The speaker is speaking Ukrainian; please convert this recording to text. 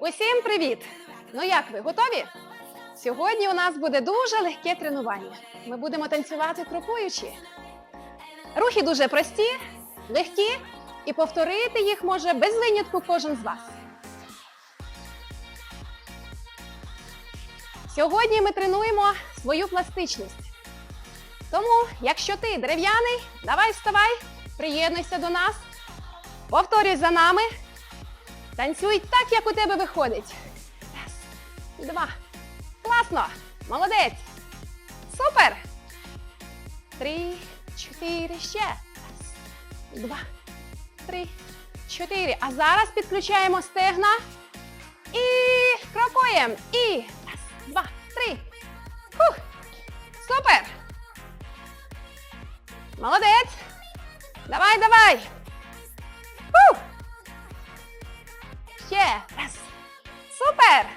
Усім привіт! Ну як ви, готові? Сьогодні у нас буде дуже легке тренування. Ми будемо танцювати крокуючи. Рухи дуже прості, легкі, і повторити їх може без винятку кожен з вас. Сьогодні ми тренуємо свою пластичність. Тому, якщо ти дерев'яний, давай вставай, приєднуйся до нас, повторюй за нами. Танцюй так, як у тебе виходить. Раз, два. Класно! Молодець! Супер! Три, чотири, ще. Раз, два, три, чотири. А зараз підключаємо стегна. І крокуємо. І раз, два, три. Фух. Супер! Молодець! Давай, давай! Фух. Ще раз. Супер!